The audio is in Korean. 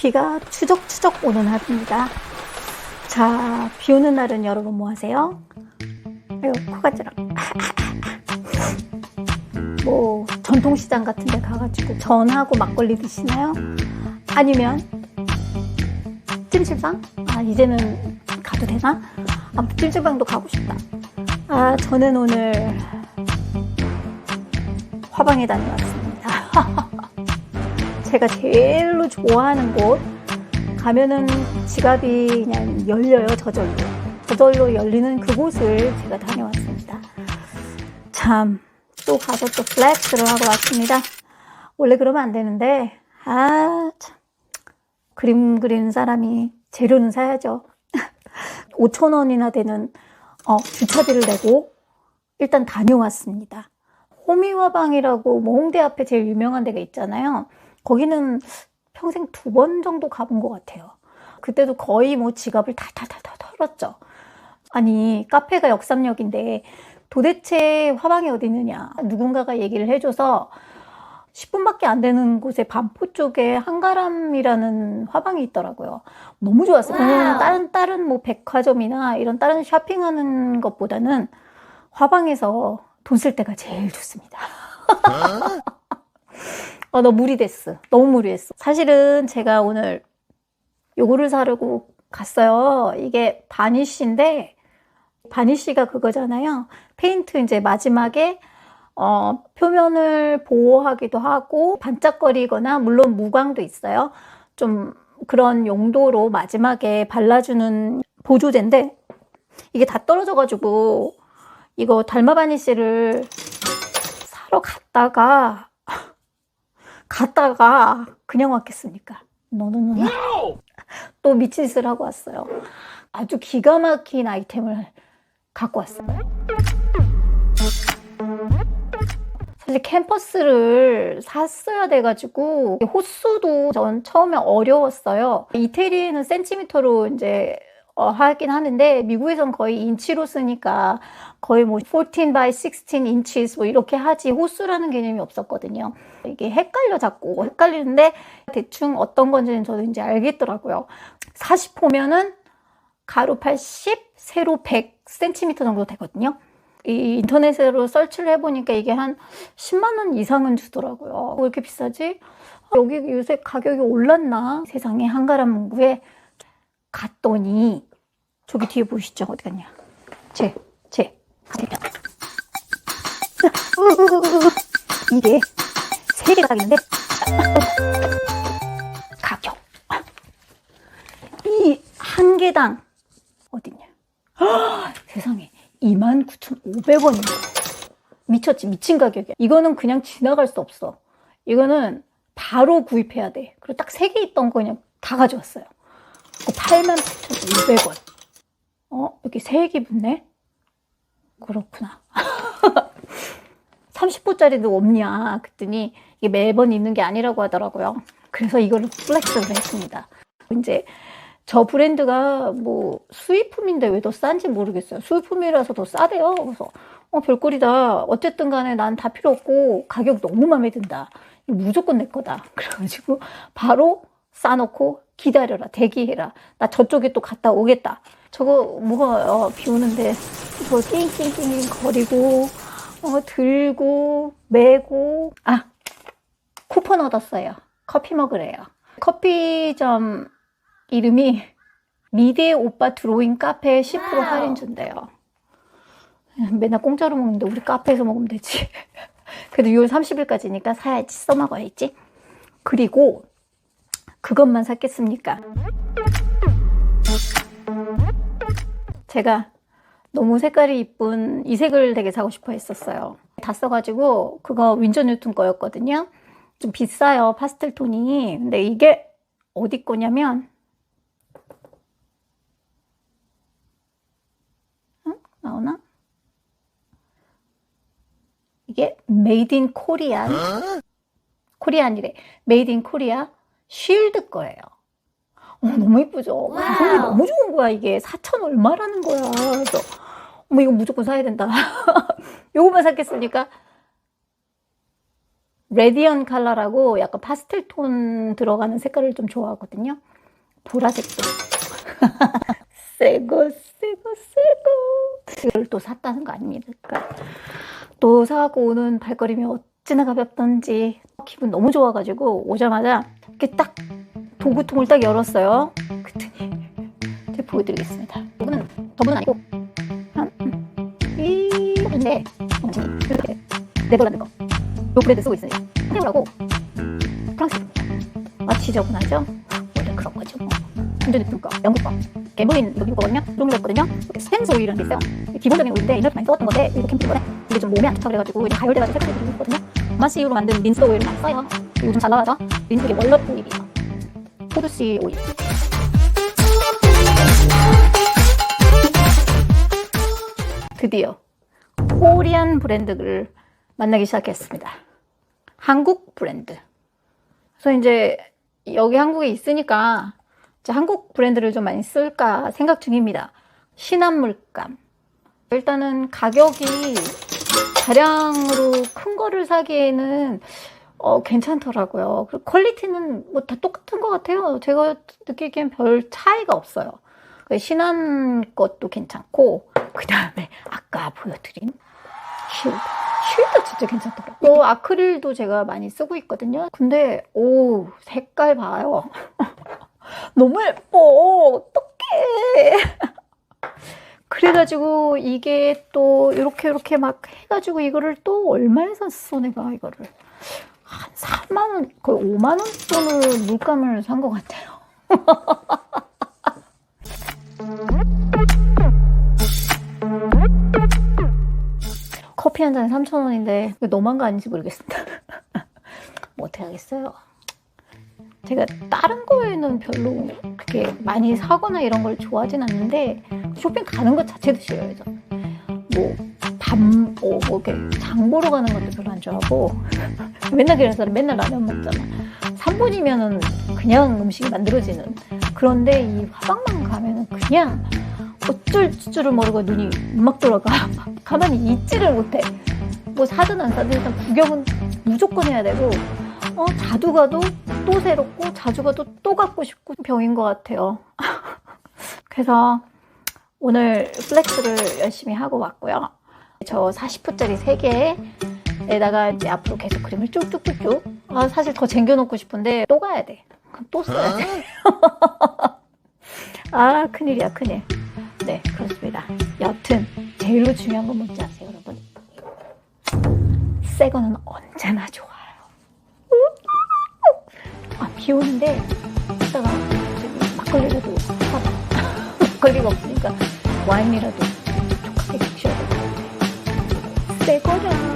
비가 추적추적 오는 하루입니다. 자, 비 오는 날은 여러분 뭐 하세요? 아유, 코가 찌라. 뭐, 전통시장 같은 데 가가지고 전하고 막걸리 드시나요? 아니면, 찜질방? 아, 이제는 가도 되나? 아무튼 찜질방도 가고 싶다. 아, 저는 오늘 화방에 다녀왔습니다. 제가 제일로 좋아하는 곳. 가면은 지갑이 그냥 열려요 저절로. 저절로 열리는 그곳을 제가 다녀왔습니다. 참 또 가서 또 플렉스를 하고 왔습니다. 원래 그러면 안 되는데 아 참. 그림 그리는 사람이 재료는 사야죠. 5천 원이나 되는 어, 주차비를 내고 일단 다녀왔습니다. 호미화방이라고 뭐 홍대 앞에 제일 유명한 데가 있잖아요 거기는 평생 두 번 정도 가본 것 같아요. 그때도 거의 뭐 지갑을 다다다다 털었죠. 아니, 카페가 역삼역인데 도대체 화방이 어디 있느냐. 누군가가 얘기를 해줘서 10분밖에 안 되는 곳에 반포 쪽에 한가람이라는 화방이 있더라고요. 너무 좋았어요. 왜냐면 다른, 다른 뭐 백화점이나 이런 다른 쇼핑하는 것보다는 화방에서 돈 쓸 때가 제일 좋습니다. 아, 너 무리됐어. 너무 무리했어. 사실은 제가 오늘 요거를 사려고 갔어요. 이게 바니쉬인데, 바니쉬가 그거잖아요. 페인트 이제 마지막에, 어, 표면을 보호하기도 하고, 반짝거리거나, 물론 무광도 있어요. 좀 그런 용도로 마지막에 발라주는 보조제인데, 이게 다 떨어져가지고, 이거 달마 바니쉬를 사러 갔다가, 갔다가 그냥 왔겠습니까? 너는 또 미친 짓을 하고 왔어요. 아주 기가 막힌 아이템을 갖고 왔어요. 사실 캠퍼스를 샀어야 돼가지고 호수도 전 처음에 어려웠어요. 이태리에는 센티미터로 이제 어, 하긴 하는데 미국에선 거의 인치로 쓰니까 거의 뭐 14 by 16 inches 뭐 이렇게 하지 호수라는 개념이 없었거든요. 이게 헷갈려 자꾸 헷갈리는데 대충 어떤 건지는 저도 이제 알겠더라고요. 40호면은 가로 80, 세로 100 cm 정도 되거든요. 이 인터넷으로 설치를 해보니까 이게 한 10만 원 이상은 주더라고요. 왜 이렇게 비싸지? 여기 요새 가격이 올랐나? 세상에 한가람 문구에 갔더니 저기 뒤에 보이시죠? 어디 갔냐? 제, 제, 가격표. 이게 세 개가 있는데 가격 이 한 개당 어딨냐? 세상에 29,500원입니다. 미쳤지 미친 가격이야. 이거는 그냥 지나갈 수 없어. 이거는 바로 구입해야 돼. 그리고 딱 세 개 있던 거 그냥 다 가져왔어요. 88,200원. 어, 여기 세개 붙네? 그렇구나. 30호짜리도 없냐? 그랬더니 이게 매번 있는 게 아니라고 하더라고요. 그래서 이거를 플렉스를 했습니다. 이제 저 브랜드가 뭐 수입품인데 왜 더 싼지 모르겠어요. 수입품이라서 더 싸대요. 그래서 어, 별꼴이다. 어쨌든 간에 난 다 필요 없고 가격 너무 마음에 든다. 무조건 내 거다. 그래가지고 바로 싸놓고 기다려라. 대기해라. 나 저쪽에 또 갔다 오겠다. 저거 뭐가 어, 비 오는데 저 낑낑낑 거리고 어, 들고 메고 아 쿠폰 얻었어요. 커피 먹으래요. 커피점 이름이 미대 오빠 드로잉 카페 10% 할인 준대요. 맨날 공짜로 먹는데 우리 카페에서 먹으면 되지. 그래도 6월 30일까지니까 사야지 써먹어야지. 그리고 그것만 샀겠습니까? 제가 너무 색깔이 이쁜 이 색을 되게 사고 싶어 했었어요. 다 써가지고 그거 윈저 뉴튼 거였거든요. 좀 비싸요 파스텔 톤이. 근데 이게 어디 거냐면 응? 나오나? 이게 메이드 인 코리안 코리안이래. 메이드 인 코리아 쉴드 거예요. 어, 너무 이쁘죠? 가격이 너무 좋은 거야, 이게. 4천 얼마라는 거야. 그래서, 어머, 이거 무조건 사야 된다. 요거만 샀겠습니까? 레디언 컬러라고 약간 파스텔 톤 들어가는 색깔을 좀 좋아하거든요. 보라색도. 새거, 새거, 새거. 이걸 또 샀다는 거 아닙니까? 또 사갖고 오는 발걸음이 어찌나 가볍던지 기분 너무 좋아가지고 오자마자 이렇게 딱 도구통을 딱 열었어요. 그랬더니 제가 보여드리겠습니다. 이거는 저분은 아니고 한 이건데 엄청 이렇게 네덜란드 거. 요 브랜드 쓰고 있어요. 테오라고 프랑스 아 지저분하죠? 원래 그런 거죠. 뭐. 완전 예쁜 거, 영국 거. 개물린 여기 거거든요. 종류였거든요. 스텐스 오일이라는 게 있어요. 기본적인 오일인데 옛날에 많이 써왔던 건데 이거 캠핑번에 이게 좀 몸에 안 좋다 그래가지고 이제 가열돼가지고 색깔이 되고 있거든요. 마시유로 만든 민스 오일을 많이 써요. 요즘 잘 나가죠? 민스게 월넛 오일이에요. 포드씨 오일. 드디어 코리안 브랜드를 만나기 시작했습니다. 한국 브랜드. 그래서 이제 여기 한국에 있으니까 이제 한국 브랜드를 좀 많이 쓸까 생각 중입니다. 신한물감. 일단은 가격이 다량으로 큰 거를 사기에는 어, 괜찮더라고요. 퀄리티는 뭐 다 똑같은 것 같아요. 제가 느끼기엔 별 차이가 없어요. 그 신한 것도 괜찮고, 그 다음에 아까 보여드린 쉴드. 쉴드 진짜 괜찮더라고요. 또 아크릴도 제가 많이 쓰고 있거든요. 근데, 오, 색깔 봐요. 너무 예뻐. 어떡해. 그래가지고 이게 또 이렇게 이렇게 막 해가지고 이거를 또 얼마에 샀어 내가 이거를 한 4만 원 거의 5만 원 돈을 물감을 산 것 같아요. 커피 한 잔에 3천 원인데 너무한 거 아닌지 모르겠습니다. 뭐 어떻게 하겠어요? 제가 다른 거에는 별로 그렇게 많이 사거나 이런 걸 좋아하진 않는데 쇼핑 가는 것 자체도 싫어요. 저는. 뭐, 밥, 뭐, 뭐 이렇게 장 보러 가는 것도 별로 안 좋아하고 맨날 그래서 맨날 라면 먹잖아. 3분이면은 그냥 음식이 만들어지는 그런데 이 화방만 가면은 그냥 어쩔 줄을 모르고 눈이 막 돌아가. 가만히 있지를 못해. 뭐 사든 안 사든 일단 구경은 무조건 해야 되고 어, 자주 가도 또 새롭고 자주 가도 또 갖고 싶고 병인 것 같아요. 그래서 오늘 플렉스를 열심히 하고 왔고요. 저 40호짜리 3개에다가 이제 앞으로 계속 그림을 쭉쭉쭉쭉 아, 사실 더 쟁겨놓고 싶은데 또 가야 돼. 그럼 또 써야 돼. 아 큰일이야 큰일. 네 그렇습니다. 여튼 제일로 중요한 건 뭔지 아세요 여러분? 새 거는 언제나 좋아요. 아, 비 오는데 이따가 막걸리라도 사봐. 막걸리가 없으니까 와인이라도 对勾着